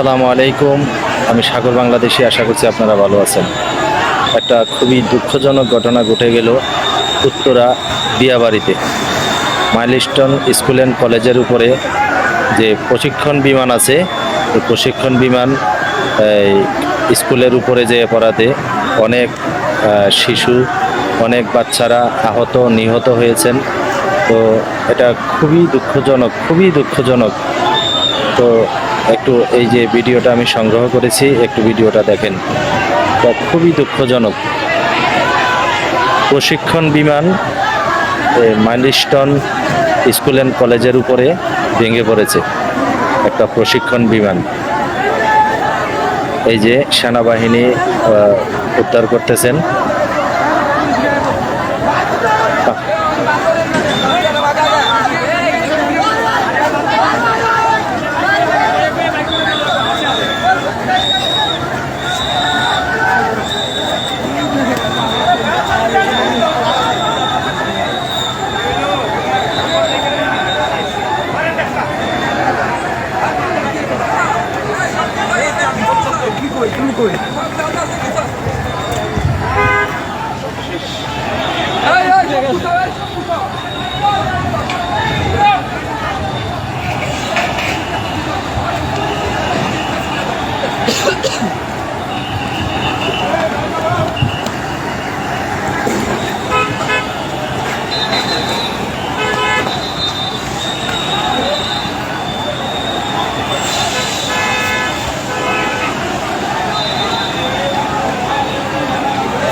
আসসালামু আলাইকুম। আমি সাগর বাংলাদেশি, আশা করছি আপনারা ভালো আছেন। একটা খুবই দুঃখজনক ঘটনা ঘটে গেল উত্তরা বিয়াবাড়িতে। মাইলস্টোন স্কুল অ্যান্ড কলেজের উপরে যে প্রশিক্ষণ বিমান আছে, এই প্রশিক্ষণ বিমান স্কুলের উপরে যে পড়াতে অনেক শিশু, অনেক বাচ্চারা আহত, নিহত হয়েছেন। তো এটা খুবই দুঃখজনক খুবই দুঃখজনক। তো একটু এই যে ভিডিওটা আমি সংগ্রহ করেছি, একটু ভিডিওটা দেখেন। এটা খুবই দুঃখজনক। প্রশিক্ষণ বিমান মাইলস্টোন স্কুল অ্যান্ড কলেজের উপরে ভেঙে পড়েছে একটা প্রশিক্ষণ বিমান। এই যে সেনাবাহিনী উদ্ধার করতেছেন। কই তুমি কই?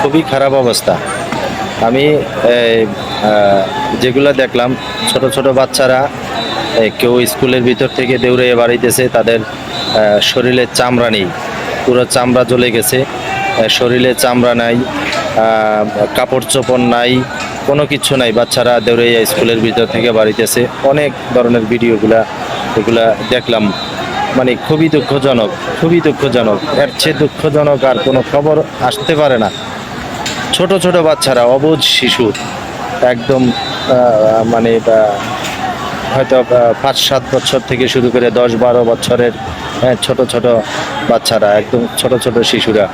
খুবই খারাপ অবস্থা। আমি যেগুলো দেখলাম, ছোট ছোট বাচ্চারা কেউ স্কুলের ভিতর থেকে দৌড়ে বাড়িতেছে, তাদের শরীরে চামড়া নেই। পুরো চামড়া জ্বলে গেছে শরীরে চামড়া নাই কাপড় চোপড় নাই, কোনো কিছু নাই। বাচ্চারা দৌড়ে স্কুলের ভিতর থেকে বাড়িতেছে। অনেক ধরনের ভিডিওগুলা, এগুলা দেখলাম। মানে খুবই দুঃখজনক খুবই দুঃখজনক। এর চেয়ে দুঃখজনক আর কোনো খবর আসতে পারে না। ছোট ছোট বাচ্চারা অবুঝ শিশু একদম মানে হয়তো পাঁচ সাত বছর থেকে শুরু করে দশ বারো বছরের হ্যাঁ, ছোট ছোট বাচ্চারা একদম ছোট ছোট শিশুরা।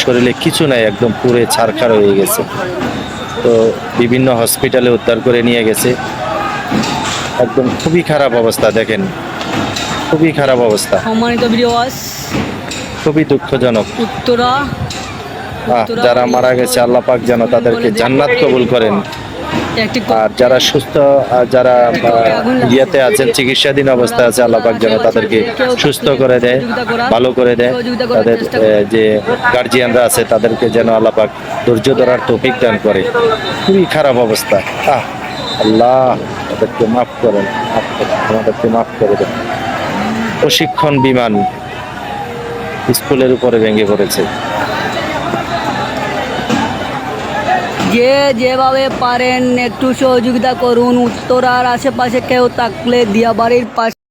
শরীরে কিছু নাই একদম পুরে ছারখার হয়ে গেছে। তো বিভিন্ন হসপিটালে উদ্ধার করে নিয়ে গেছে। একদম খুবই খারাপ অবস্থা দেখেন। খুবই খারাপ অবস্থা। সম্মানিত খুবই দুঃখজনক। উত্তরা যারা মারা গেছে আল্লাহ পাক যেন তাদেরকে জান্নাত কবুল করেন। আর যারা সুস্থ যারা ইয়েতে আছেন চিকিৎসাধীন অবস্থায় আছে আল্লাহ পাক যেন তাদেরকে সুস্থ করে দেয় ভালো করে দেয়। তাদের যে গার্জিয়ানরা আছে তাদেরকে যেন আল্লাহ পাক ধৈর্য ধরার তৌফিক দান করে। খুবই খারাপ অবস্থা। আহ আল্লাহ তাদেরকে মাফ করেন মাফ করেন, আমাদেরকে মাফ করে দেন। প্রশিক্ষণ বিমান স্কুলের উপরে ভেঙে পড়েছে। যে যেভাবে পারেন একটু সহযোগিতা করুন উত্তরার আশেপাশে কেউ থাকলে দিয়াবাড়ির পাশে